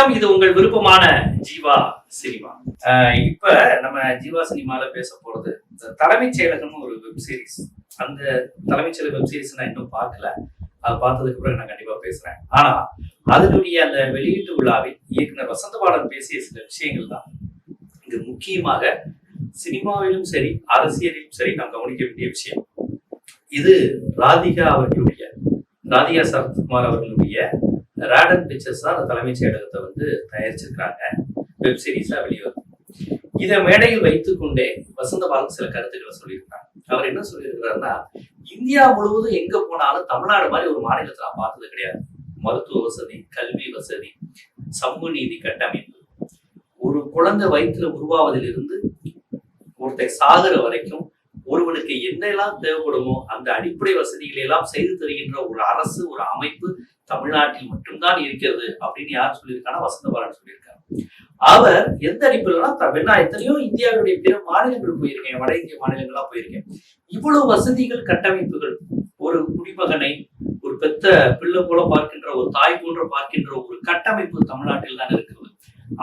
வணக்கம். இது உங்கள் விருப்பமான ஜீவா சினிமா. இப்ப நம்ம ஜீவா சினிமால பேச போறது இந்த தலைமைச் செயலகம்னு ஒரு வெப் சீரிஸ் அந்த தலைமைச் செயலக வெப் சீரிஸ் நான் இன்னும் பார்க்கல. அதை பார்த்ததுக்கு பிறகு நான் கண்டிப்பா பேசுறேன். ஆனா அதனுடைய அந்த வெளியீட்டு விழாவில் இயக்குனர் வசந்தபாலன் பேசிய சில விஷயங்கள் தான். இது முக்கியமாக சினிமாவிலும் சரி அரசியலிலும் சரி நாம் கவனிக்க வேண்டிய விஷயம். இது ராதிகா அவர்களுடைய ராதிகா சரத்குமார் அவர்களுடைய ராடன் பிக்சர்ஸ் தான் அந்த தலைமைச் செயலகத்தை வந்து தயாரிச்சிருக்காங்க வெப் சீரிஸா வெளிவரும். இதை மேடையில் வைத்துக்கொண்டே வசந்தபாலன் சில கருத்துக்களை சொல்லியிருக்காங்க அவர் என்ன சொல்லியிருக்கிறாருன்னா இந்தியா முழுவதும் எங்க போனாலும் தமிழ்நாடு மாதிரி ஒரு மாநிலத்தை நான் பார்த்தது கிடையாது. மருத்துவ வசதி கல்வி வசதி சமூக நீதி கட்டமைப்பு. ஒரு குழந்தை வயிற்றுல உருவாவதிலிருந்து ஒருத்தர் சாகுற வரைக்கும் ஒருவனுக்கு என்னெல்லாம் தேவைப்படுமோ அந்த அடிப்படை வசதிகளை எல்லாம் செய்து தருகின்ற ஒரு அரசு ஒரு அமைப்பு தமிழ்நாட்டில் மட்டும்தான் இருக்கிறது அப்படின்னு யார் சொல்லியிருக்காங்கன்னா வசந்தபாலன் சொல்லியிருக்காரு. அவர் எந்த அடிப்படையிலாம் நான் எத்தனையோ இந்தியாவுடைய பிற மாநிலங்கள் போயிருக்கேன் வட இந்திய மாநிலங்களா போயிருக்கேன். இவ்வளவு வசதிகள் கட்டமைப்புகள் ஒரு குடிமகனை ஒரு பெத்த பிள்ளை போல பார்க்கின்ற ஒரு தாய் போன்ற பார்க்கின்ற ஒரு கட்டமைப்பு தமிழ்நாட்டில் தான் இருக்கிறது.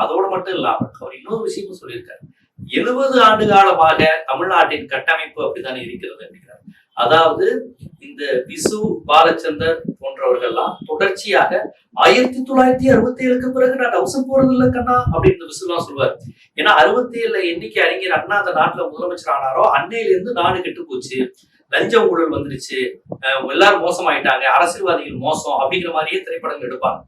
அதோடு மட்டும் இல்லாமல் அவர் இன்னொரு விஷயமும் சொல்லியிருக்காரு. எழுபது ஆண்டு காலமாக தமிழ்நாட்டின் கட்டமைப்பு அப்படித்தான் இருக்கிறது அப்படிங்கிறார். அதாவது இந்த விசு பாலச்சந்தர் போன்றவர்கள்லாம் தொடர்ச்சியாக ஆயிரத்தி தொள்ளாயிரத்தி அறுபத்தி ஏழுக்கு பிறகு நான் டவுசன் போறது இல்லை கண்ணா அப்படின்னு விசுலாம் சொல்லுவார் ஏன்னா அறுபத்தி ஏழுல என்னைக்கு அறிஞர் அண்ணா அந்த நாட்டுல முதலமைச்சர் ஆனாரோ அன்னையில இருந்து நாடு கெட்டு போச்சு. லஞ்ச ஊழல் வந்துருச்சு. அஹ் எல்லாரும் மோசமாயிட்டாங்க. அரசியல்வாதிகள் மோசம் அப்படிங்கிற மாதிரியே திரைப்படங்கள் எடுப்பாங்க.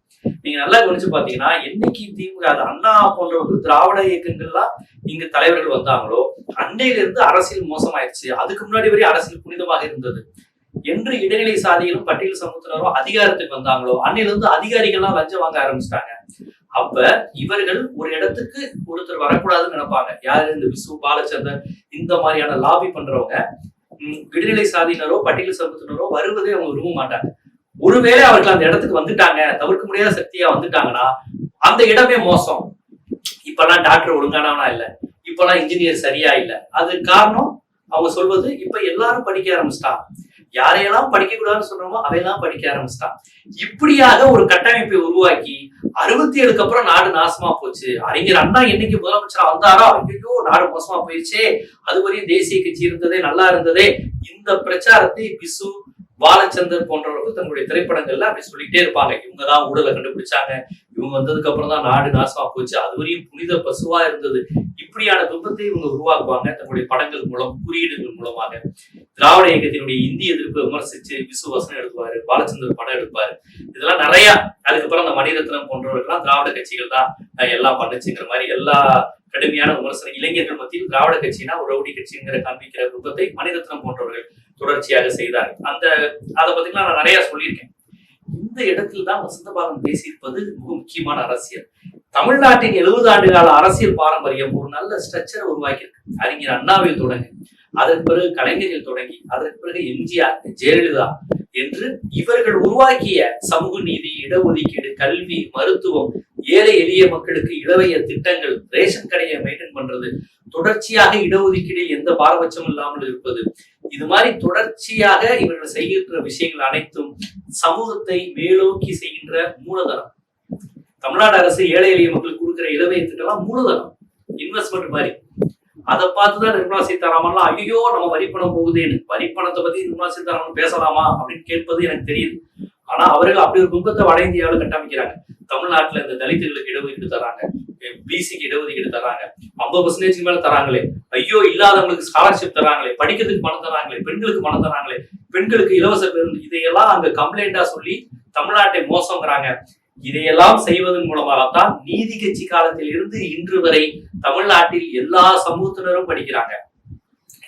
நீங்க நல்லா கவனிச்சு பாத்தீங்கன்னா என்னைக்கு திமுக அது அண்ணா போன்றவர்கள் திராவிட இயக்கங்கள்லாம் இங்க தலைவர்கள் வந்தாங்களோ அன்னையில இருந்து அரசியல் மோசமாயிருச்சு. அதுக்கு முன்னாடி வரை அரசியல் புனிதமாக இருந்தது. என்று இடைநிலை சாதிகளும் பட்டியல் சமூகத்தினரும் அதிகாரத்துக்கு வந்தாங்களோ அன்னையிலிருந்து அதிகாரிகள்லாம் லஞ்சம் வாங்க ஆரம்பிச்சிட்டாங்க. அப்ப இவர்கள் ஒரு இடத்துக்கு ஒருத்தர் வரக்கூடாதுன்னு நினைப்பாங்க. யாரு? இந்த விசு பாலச்சந்தர் இந்த மாதிரியான லாபி பண்றவங்க. உம், சாதியினரோ பட்டியல் சமூகத்தினரோ வருவதே அவங்க விரும்ப மாட்டாங்க. ஒருவேளை அவர்கள் அந்த இடத்துக்கு வந்துட்டாங்க தவிர்க்க முடியாத சக்தியா வந்துட்டாங்கன்னா அந்த இடமே மோசம். இப்பெல்லாம் டாக்டர் ஒழுங்கானவனா இல்ல. இப்பெல்லாம் இன்ஜினியர் சரியா இல்ல. அது காரணம் அவங்க சொல்வது இப்ப எல்லாரும் படிக்க ஆரம்பிச்சிட்டான். யாரையெல்லாம் படிக்க கூடாதுன்னு சொல்றோமோ அவையெல்லாம் படிக்க ஆரம்பிச்சிட்டான். இப்படியாக ஒரு கட்டமைப்பை உருவாக்கி அறுபத்தி ஏழுக்கு அப்புறம் நாடு நாசமா போச்சு. அறிஞர் அண்ணா என்னைக்கு முதலமைச்சரா வந்தாரோ ஐயோ நாடு மோசமா போயிடுச்சே. அதுவரையும் தேசிய கட்சி இருந்ததே நல்லா இருந்ததே. இந்த பிரச்சாரத்தை பிசு பாலச்சந்தர் போன்றவர்கள் தங்களுடைய திரைப்படங்கள்ல அப்படி சொல்லிட்டே இருப்பாங்க. இவங்க தான் ஊழலை கண்டுபிடிச்சாங்க. இவங்க வந்ததுக்கு அப்புறம் தான் நாடு நாசமா போச்சு. அதுவரையும் புனித பசுவா இருந்தது. இப்படியான துன்பத்தை இவங்க உருவாக்குவாங்க தங்களுடைய படங்கள் மூலம் குறியீடுகள் மூலமாக. திராவிட இயக்கத்தினுடைய இந்திய எதிர்ப்பு விமர்சிச்சு விசுவாசனம் எடுப்பாரு பாலச்சந்தர் படம் எடுப்பாரு. இதெல்லாம் நிறைய அதுக்கப்புறம் அந்த மணிரத்னம் போன்றவர்கள்லாம் திராவிட கட்சிகள் தான் எல்லாம் பண்ணுச்சுங்கிற மாதிரி எல்லா கடுமையான விமர்சனம் இளைஞர்கள் மத்தியில் திராவிட கட்சினா ஒரு ரவுடி கட்சிங்கிற காண்பிக்கிற குடும்பத்தை மணிரத்னம் போன்றவர்கள் தொடர்ச்சியாக செய்தார். அந்த அதை பத்திலாம் நான் நிறைய சொல்லியிருக்கேன். இந்த இடத்தில் தான் வசந்தபாலன் பேசியிருப்பது மிக முக்கியமான அரசியல். தமிழ்நாட்டின் எழுபது ஆண்டு கால அரசியல் பாரம்பரியம் ஒரு நல்ல ஸ்ட்ரக்சரை உருவாக்கியிருக்கு. அறிஞர் அண்ணாவில் தொடங்கி அதற்கு பிறகு கலைஞரில் தொடங்கி அதற்கு பிறகு எம்ஜிஆர் ஜெயலலிதா என்று இவர்கள் உருவாக்கிய சமூக நீதி இடஒதுக்கீடு கல்வி மருத்துவம் ஏழை எளிய மக்களுக்கு இளவைய திட்டங்கள் ரேஷன் கடையை மெயின்டைன் பண்றது தொடர்ச்சியாக இடஒதுக்கீடில் எந்த பாரபட்சமும் இல்லாமல் இருப்பது இது மாதிரி தொடர்ச்சியாக இவர்கள் செய்கின்ற விஷயங்கள் அனைத்தும் சமூகத்தை மேலோக்கி செய்கின்ற மூலதனம். தமிழ்நாடு அரசு ஏழை எளிய மக்களுக்கு கொடுக்கிற இளவைய மூலதனம் இன்வெஸ்ட்மெண்ட் மாதிரி. அதை பார்த்துதான் நிர்மலா சீதாராமன்லாம் ஐயோ நம்ம வரிப்பணம் போகுதேன்னு. வரிப்பணத்தை பத்தி நிர்மலா சீதாராமன் பேசலாமா? அப்படின்னு கேட்பது எனக்கு தெரியுது. ஆனா அவர்கள் அப்படி ஒரு கும்பத்தை வட இந்தியாவில் கட்டமைக்கிறாங்க. தமிழ்நாட்டுல இந்த தலித்துகளுக்கு இடஒதுக்கீடு தராங்க. பிசிக்கு இடஒதுக்கீடு தராங்க. ஐம்பது பர்சன்டேஜ் மேல தராங்களே. ஐயோ இல்லாதவங்களுக்கு ஸ்காலர்ஷிப் தராங்களே. படிக்கிறதுக்கு பணம் தராங்களே. பெண்களுக்கு பணம் தராங்களே. பெண்களுக்கு இலவச பேருந்து. இதையெல்லாம் அங்க கம்ப்ளைண்டா சொல்லி தமிழ்நாட்டை மோசங்கிறாங்க இதையெல்லாம் செய்வதன் மூலமாகத்தான் நீதி கட்சி காலத்தில் இருந்து இன்று வரை தமிழ்நாட்டில் எல்லா சமூகத்தினரும் படிக்கிறாங்க.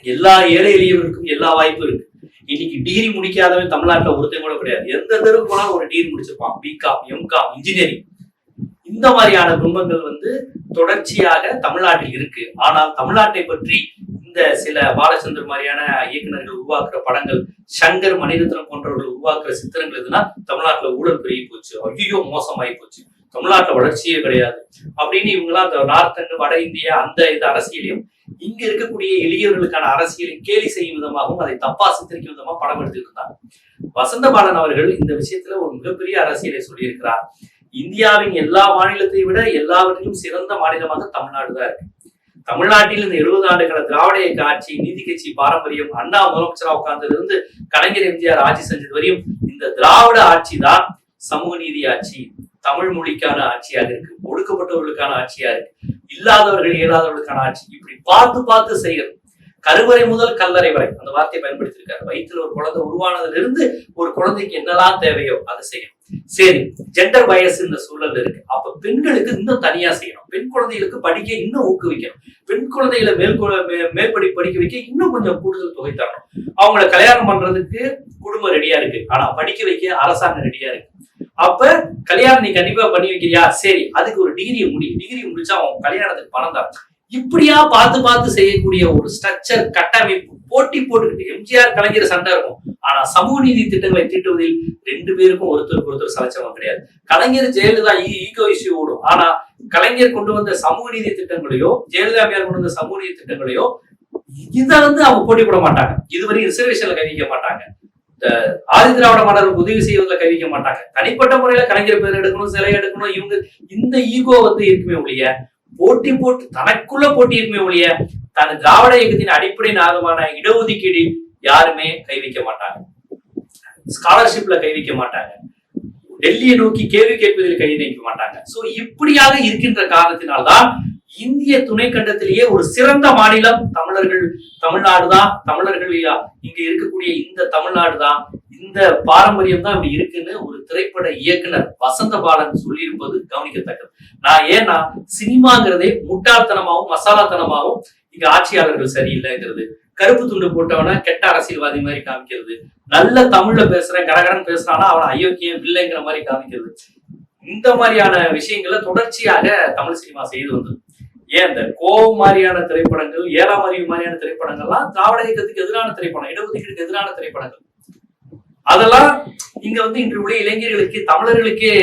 எல்லா ஏழை எளியவருக்கும் எல்லா வாய்ப்பும் இருக்கு. இன்னைக்கு டிகிரி முடிக்காதவன் தமிழ்நாட்டுல ஒருத்தன் கூட கிடையாது. எந்த தெருவுக்கு போனாலும் ஒரு டிகிரி முடிச்சிருப்பான். பிகாம் எம்காம் இன்ஜினியரிங் இந்த மாதிரியான குடும்பங்கள் வந்து தொடர்ச்சியாக தமிழ்நாட்டில் இருக்கு. ஆனால் தமிழ்நாட்டை பற்றி இந்த சில பாலச்சந்தர் மாதிரியான இயக்குநர்கள் உருவாக்குற படங்கள் சங்கர் மணிரத்னம் போன்றவர்கள் உருவாக்குற சித்திரங்கள் எதுனா தமிழ்நாட்டுல ஊழல் பெருகி போச்சு. ஐயோ மோசமாயி போச்சு. தமிழ்நாட்டில் வளர்ச்சியே கிடையாது. அப்படின்னு இவங்களாம் அந்த நார்த்தன் வட இந்தியா அந்த இது அரசியலையும் இங்க இருக்கக்கூடிய எளியவர்களுக்கான அரசியலை கேலி செய்யும் விதமாகவும் அதை தப்பா சித்தரிக்கும் விதமா படம் எடுத்துட்டு வசந்த பாலன் அவர்கள் இந்த விஷயத்துல ஒரு மிகப்பெரிய அரசியலை சொல்லியிருக்கிறார். இந்தியாவின் எல்லா மாநிலத்தை விட எல்லாவற்றிலும் சிறந்த மாநிலமாக தமிழ்நாடு தான் இருக்கு. தமிழ்நாட்டில் இந்த எழுபது ஆண்டு கால திராவிட இயக்க ஆட்சி நீதி கட்சி பாரம்பரியம் அண்ணா முதலமைச்சரா உட்கார்ந்தது வந்து கலைஞர் எம்ஜிஆர் ஆட்சி செஞ்சது வரையும் இந்த திராவிட ஆட்சி தான் சமூக நீதி ஆட்சி. தமிழ் மொழிக்கான ஆட்சியாக இருக்கு ஒடுக்கப்பட்டவர்களுக்கான ஆட்சியா இருக்கு இல்லாதவர்கள் இயலாதவர்களுக்கான ஆட்சி இப்படி பார்த்து பார்த்து செய்கிறது கருவறை முதல் கல்லறை வரை அந்த வார்த்தையை பயன்படுத்தியிருக்காரு. வயிற்றுல ஒரு குழந்தை உருவானதுல இருந்து ஒரு குழந்தைக்கு என்னெல்லாம் தேவையோ அதை செய்யணும் சரி ஜெண்டர் வயசு இந்த சூழல் இருக்கு. அப்ப பெண்களுக்கு இன்னும் தனியா செய்யணும். பெண் குழந்தைகளுக்கு படிக்க இன்னும் ஊக்குவிக்கணும். பெண் குழந்தைகளை மேல் மேற்படி படிக்க வைக்க இன்னும் கொஞ்சம் கூடுதல் தொகை தரணும். அவங்கள கல்யாணம் பண்றதுக்கு குடும்பம் ரெடியா இருக்கு. ஆனா படிக்க வைக்க அரசாங்கம் ரெடியா இருக்கு. அப்ப கல்யாணம் நீ கண்டிப்பா பண்ணி வைக்கிறியா? சரி அதுக்கு ஒரு டிகிரி முடி. டிகிரி முடிச்சா அவன் கல்யாணத்துக்கு பணம் தான். இப்படியா பார்த்து பார்த்து செய்யக்கூடிய ஒரு ஸ்ட்ரக்சர் கட்டமைப்பு போட்டி போட்டுக்கிட்டு எம்ஜிஆர் கலைஞர் சண்டை இருக்கும். ஆனா சமூக நீதி திட்டங்களை தீட்டுவதில் ரெண்டு பேருக்கும் ஒருத்தருக்கு ஒருத்தர் சலச்சவங்க கிடையாது. கலைஞர் ஜெயலலிதா ஈகோ இஷ்யூ ஓடும். ஆனா கலைஞர் கொண்டு வந்த சமூக நீதி திட்டங்களையோ ஜெயலலிதா அம்மையார் கொண்டு வந்த சமூக நீதி திட்டங்களையோ இதை வந்து அவங்க போட்டி போட மாட்டாங்க. இதுவரை ரிசர்வேஷன்ல கவிக்க மாட்டாங்க. இந்த ஆதி திராவிட மாணவர்களுக்கு உதவி செய்வதில் கைவிக்க மாட்டாங்க. தனிப்பட்ட முறையில கலைஞர் பேர் எடுக்கணும் சிலை எடுக்கணும் இவங்க இந்த ஈகோ வந்து இருக்குமே ஒழிய போட்டி போட்டு தனக்குள்ள போட்டி இருக்குமே ஒழிய தன் திராவிட இயக்கத்தின் அடிப்படை நாகமான இடஒதுக்கீடு யாருமே கைவிக்க மாட்டாங்க. ஸ்காலர்ஷிப்ல கைவிக்க மாட்டாங்க. டெல்லியை நோக்கி கேள்வி கேட்பதில் கை நீக்க மாட்டாங்க. சோ இப்படியாக இருக்கின்ற காரணத்தினால்தான் இந்திய துணைக்கண்டத்திலேயே ஒரு சிறந்த மாநிலம் தமிழர்கள் தமிழ்நாடு தான் தமிழர்கள் இங்க இருக்கக்கூடிய இந்த தமிழ்நாடு தான் இந்த பாரம்பரியம் தான் இப்படி இருக்குன்னு ஒரு திரைப்பட இயக்குனர் வசந்த பாலன் சொல்லியிருப்பது கவனிக்கத்தக்கது. நான் ஏன்னா சினிமாங்கிறதே முட்டாள்தனமாகவும் மசாலாத்தனமாகவும் இங்க ஆட்சியாளர்கள் சரியில்லைங்கிறது. கருப்பு துண்டு போட்டவன கெட்ட அரசியல்வாதி மாதிரி காமிக்கிறது. நல்ல தமிழ்ல பேசுறேன் கடகடன் பேசுறானா அவன் அயோக்கியம் இல்லைங்கிற மாதிரி காமிக்கிறது. இந்த மாதிரியான விஷயங்களை தொடர்ச்சியாக தமிழ் சினிமா செய்து வந்தது. ஏன் இந்த கோவம் மாதிரியான திரைப்படங்கள் ஏழாம் அறிவு மாதிரியான திரைப்படங்கள்லாம் திராவிட இயக்கத்துக்கு எதிரான திரைப்படம் இடஒதுக்கீடுக்கு எதிரான திரைப்படங்கள். அதெல்லாம் இங்க வந்து இன்று உள்ள இளைஞர்களுக்கு தமிழர்களுக்கே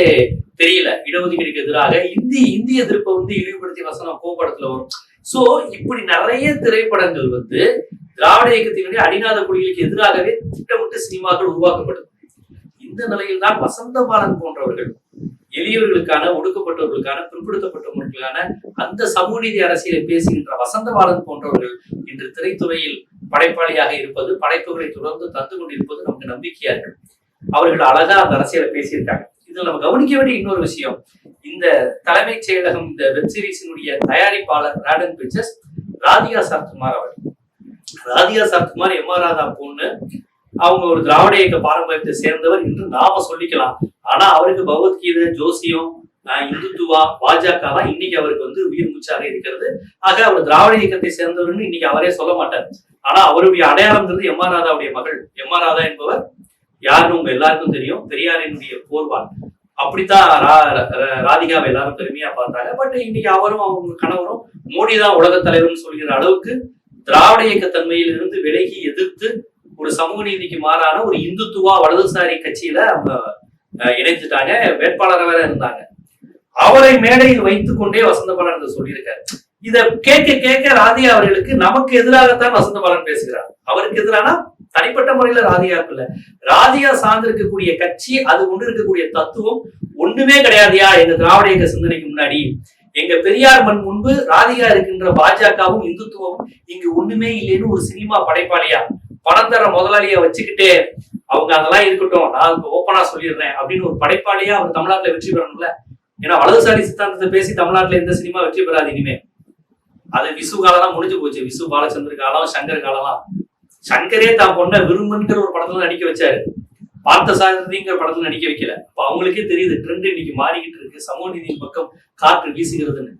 தெரியல. இடஒதுக்கீடுக்கு எதிராக இந்தி இந்திய எதிர்ப்பை வந்து இழிவுபடுத்தி வசனம் கோபடத்துல வரும். சோ இப்படி நிறைய திரைப்படங்கள் வந்து திராவிட இயக்கத்தினுடைய அடிநாத குடிகளுக்கு எதிராகவே திட்டமிட்டு சினிமாக்கள் உருவாக்கப்படுது இந்த நிலையில் தான் வசந்த பாலன் போன்றவர்கள் எளியவர்களுக்கான ஒடுக்கப்பட்டவர்களுக்கான பிற்படுத்தப்பட்டவர்களுக்கான அந்த சமூக நீதி அரசியலை பேசுகின்ற வசந்தபாலன் போன்றவர்கள் இன்று திரைத்துறையில் படைப்பாளியாக இருப்பது படைப்புகளை தொடர்ந்து தந்து கொண்டிருப்பது நமக்கு நம்பிக்கையா இருக்கு. அவர்கள் அழகா அந்த அரசியலை பேசியிருக்காங்க. இதுல நம்ம கவனிக்க வேண்டிய இன்னொரு விஷயம் இந்த தலைமைச் செயலகம் இந்த வெப்சீரிஸினுடைய தயாரிப்பாளர் ராடன் பிக்சர்ஸ் ராதிகா சரத்குமார் அவர் ராதிகா சரத்குமார் எம் ஆர் ராதா பொண்ணு அவங்க ஒரு திராவிட இயக்க பாரம்பரியத்தை சேர்ந்தவர் என்று நாம சொல்லிக்கலாம். ஆனா அவருக்கு பகவத்கீதை ஜோசியம் ஆஹ் இந்துத்துவா பாஜகலாம் இன்னைக்கு அவருக்கு வந்து உயிர் மூச்சாக இருக்கிறது. ஆக அவர் திராவிட இயக்கத்தை சேர்ந்தவர்னு இன்னைக்கு அவரே சொல்ல மாட்டார். ஆனா அவருடைய அடையாளம்ங்கிறது எம் ஆர் ராதாவுடைய மகள். எம் ஆர் ராதா என்பவர் யாருன்னு உங்க எல்லாருக்கும் தெரியும். பெரியாரினுடைய போர்வான். அப்படித்தான் ரா- ரா- ராதிகாவை எல்லாரும் பெருமையா பார்த்தாங்க. பட் இன்னைக்கு அவரும் அவங்க கணவரும் மோடி தான் உலக தலைவர்னு சொல்கிற அளவுக்கு திராவிட இயக்க தன்மையிலிருந்து விலகி எதிர்த்து ஒரு சமூக நீதிக்கு மாறான ஒரு இந்துத்துவா வலதுசாரி கட்சியில அவங்க அஹ், இணைஞ்சிட்டாங்க. வேட்பாளராக வேற இருந்தாங்க. அவரை மேடையில் வைத்துக் கொண்டே வசந்த பாலன் இதை சொல்லியிருக்காரு. இத கேட்க கேட்க ராதிகா அவர்களுக்கு நமக்கு எதிராகத்தான் வசந்த பாலன் பேசுகிறார். அவருக்கு எதிரானா? தனிப்பட்ட முறையில ராதிகாவுக்கு இல்ல. சார்ந்து சார்ந்திருக்கக்கூடிய கட்சி அது கொண்டு இருக்கக்கூடிய தத்துவம் ஒண்ணுமே கிடையாதுயா? எங்க திராவிட இயக்க சிந்தனைக்கு முன்னாடி. எங்க பெரியார் மண் முன்பு ராதிகா இருக்கின்ற பாஜகவும் இந்துத்துவமும் இங்கு ஒண்ணுமே இல்லைன்னு ஒரு சினிமா படைப்பாளியா? பணம் தர முதலாளிய வச்சுக்கிட்டு அவங்க அதெல்லாம் இருக்கட்டும் நான் ஓப்பனா சொல்லிடுறேன் அப்படின்னு ஒரு படைப்பாளியா அவர் தமிழ்நாட்டுல வெற்றி பெறணும்ல? ஏன்னா வலதுசாரி சித்தாந்தத்தை பேசி தமிழ்நாட்டுல எந்த சினிமா வெற்றி பெறாது இனிமே. அது விசு காலம் முடிஞ்சு போச்சு. விசு பாலச்சந்தர் காலம் சங்கர் காலம்லாம். சங்கரே தான் பொண்ண விரும்புங்கிற ஒரு படத்துல நடிக்க வச்சாரு. பார்த்த சாரதிங்கிற படத்துல நடிக்க வைக்கல. அப்ப அவங்களுக்கே தெரியுது ட்ரெண்ட் இன்னைக்கு மாறிக்கிட்டு இருக்கு. சமூக நீதியின் பக்கம் காற்று வீசுகிறதுன்னு.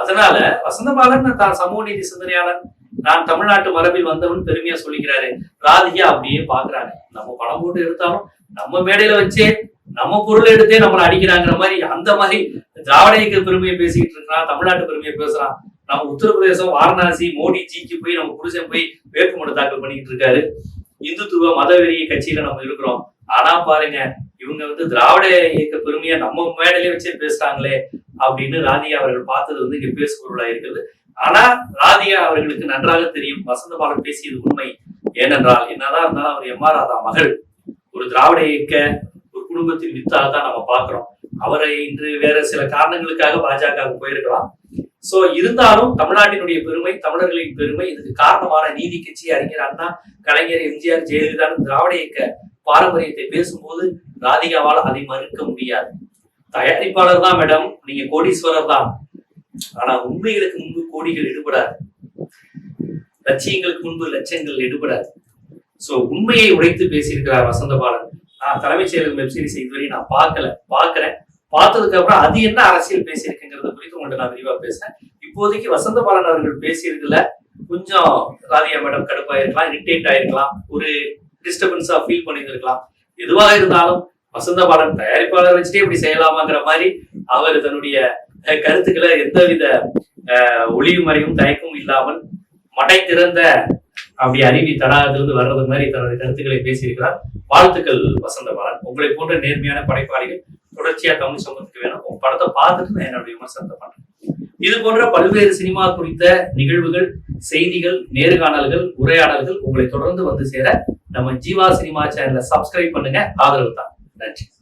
அதனால வசந்தபாலன் தான் சமூக நீதி சிந்தனையாளன். நான் தமிழ்நாட்டு மரபில் வந்தவன் பெருமையா சொல்லிக்கிறாரு. ராதிகா அப்படியே பாக்குறாங்க. நம்ம பணம் போட்டு எடுத்தாலும் நம்ம மேடையில வச்சே நம்ம பொருள் எடுத்தே நம்மளை அடிக்கிறாங்கிற மாதிரி அந்த மாதிரி திராவிட இயக்க பெருமையை பேசிக்கிட்டு இருக்கிறான் தமிழ்நாட்டு பெருமையை பேசுறான். நம்ம உத்தரப்பிரதேசம் வாரணாசி மோடி ஜிக்கு போய் நம்ம புருஷன் போய் வேட்புமனு தாக்கல் பண்ணிக்கிட்டு இருக்காரு. இந்துத்துவ மதவெறி கட்சியில நம்ம இருக்கிறோம். ஆனா பாருங்க இவங்க வந்து திராவிட இயக்க பெருமையை நம்ம மேடையிலே வச்சே பேசுறாங்களே. அப்படின்னு ராதிகா அவர்கள் பார்த்தது வந்து இங்க பேசுபொருளா இருக்கிறது. ஆனா ராதிகா அவர்களுக்கு நன்றாக தெரியும். வசந்தபாலன் பேசியது உண்மை. ஏனென்றால் என்னதான் இருந்தாலும் அவர் எம் ஆர் ராதா மகள். ஒரு திராவிட இயக்க ஒரு குடும்பத்தின் வித்தாக தான் நம்ம பார்க்கிறோம். அவரை இன்று வேற சில காரணங்களுக்காக பாஜக போயிருக்கலாம். சோ இருந்தாலும் தமிழ்நாட்டினுடைய பெருமை தமிழர்களின் பெருமை இதுக்கு காரணமான நீதி கட்சி அறிஞர் அண்ணா கலைஞர் எம்ஜிஆர் ஜெயலலிதா திராவிட இயக்க பாரம்பரியத்தை பேசும்போது ராதிகாவால் அதை மறுக்க முடியாது. தயாரிப்பாளர் தான் மேடம் நீங்க கோடீஸ்வரர் தான் ஆனா உண்மைகளுக்கு முன்பு கோடிகள் எடுபடாது. லட்சியங்களுக்கு முன்பு லட்சங்கள் எடுபடாது. சோ உண்மையை உடைத்து பேசியிருக்கிறார் வசந்தபாலன். நான் தலைமைச் செயலகம் வெப்சீரிஸ் இதுவரை நான் பார்க்கல. பாக்குறேன் பார்த்ததுக்கு அப்புறம் அது என்ன அரசியல் பேசியிருக்குங்கிறத குறித்து உங்கள்ட்ட நான் விரிவா பேசுறேன். இப்போதைக்கு வசந்தபாலன் அவர்கள் பேசியிருக்கல கொஞ்சம் ராதியா மேடம் கடுப்பாயிருக்கலாம் இரிட்டேட் ஆயிருக்கலாம் ஒரு டிஸ்டர்பன்ஸா ஃபீல் பண்ணியிருந்திருக்கலாம். எதுவாக இருந்தாலும் வசந்தபாலன் தயாரிப்பாளர் வச்சுட்டே இப்படி செய்யலாமாங்கிற மாதிரி அவர் தன்னுடைய கருத்துக்களை எந்தவித அஹ், ஒளிவு மறைவும் தயக்கமும் இல்லாமல் மடை திறந்த அப்படி அருவி தடாகத்திலிருந்து வர்றது மாதிரி தன்னுடைய கருத்துக்களை பேசியிருக்கிறார். வாழ்த்துக்கள் வசந்தபாலன் உங்களை போன்ற நேர்மையான படைப்பாளிகள் தொடர்ச்சியா தமிழ் சமூகத்துக்கு வேணும். உங்க படத்தை பார்த்துட்டு நான் என்னுடைய விமர்சனத்தை பண்றேன். இது போன்ற பல்வேறு சினிமா குறித்த நிகழ்வுகள் செய்திகள் நேர்காணல்கள் உரையாடல்கள் உங்களை தொடர்ந்து வந்து சேர நம்ம ஜீவா சினிமா சேனலை சப்ஸ்கிரைப் பண்ணுங்க. ஆதரவு தான். But.